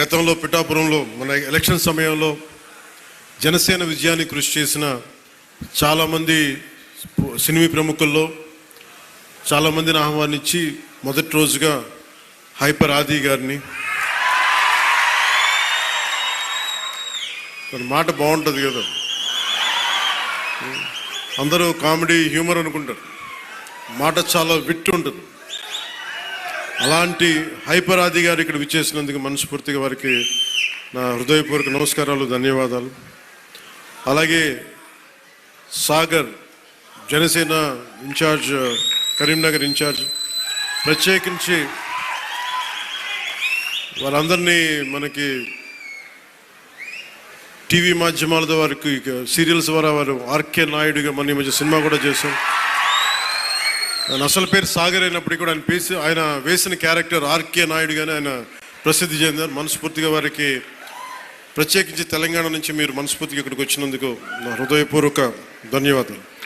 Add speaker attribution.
Speaker 1: గతంలో పిఠాపురంలో మన ఎలక్షన్ సమయంలో జనసేన విజయాన్ని కృషి చేసిన చాలామంది సినిమా ప్రముఖుల్లో చాలామందిని ఆహ్వానించి మొదటి రోజుగా హైపర్ ఆది గారిని తన మాట బాగుంటుంది కదా. అందరూ కామెడీ హ్యూమర్ అనుకుంటారు. మాట చాలా విట్టు ఉంటుంది అలాంటి హైపర్ గారు ఇక్కడ విచ్చేసినందుకు మనస్ఫూర్తిగా వారికి నా హృదయపూర్వక నమస్కారాలు ధన్యవాదాలు. అలాగే సాగర్ జనసేన ఇన్ఛార్జ్ కరీంనగర్ ఇన్ఛార్జ్ ప్రత్యేకించి వాళ్ళందరినీ మనకి టీవీ మాధ్యమాల ద్వారా వారికి సీరియల్స్ ద్వారా వారు ఆర్కే నాయుడుగా మన మధ్య సినిమా కూడా చేశాం. అసలు పేరు సాగర్ అయినప్పటికీ కూడా ఆయన పేసి ఆయన వేసిన క్యారెక్టర్ ఆర్కే నాయుడుగానే ఆయన ప్రసిద్ధి చెందారు. మనస్ఫూర్తిగా వారికి ప్రత్యేకించి తెలంగాణ నుంచి మీరు మనస్ఫూర్తిగా ఇక్కడికి వచ్చినందుకు నా హృదయపూర్వక ధన్యవాదాలు.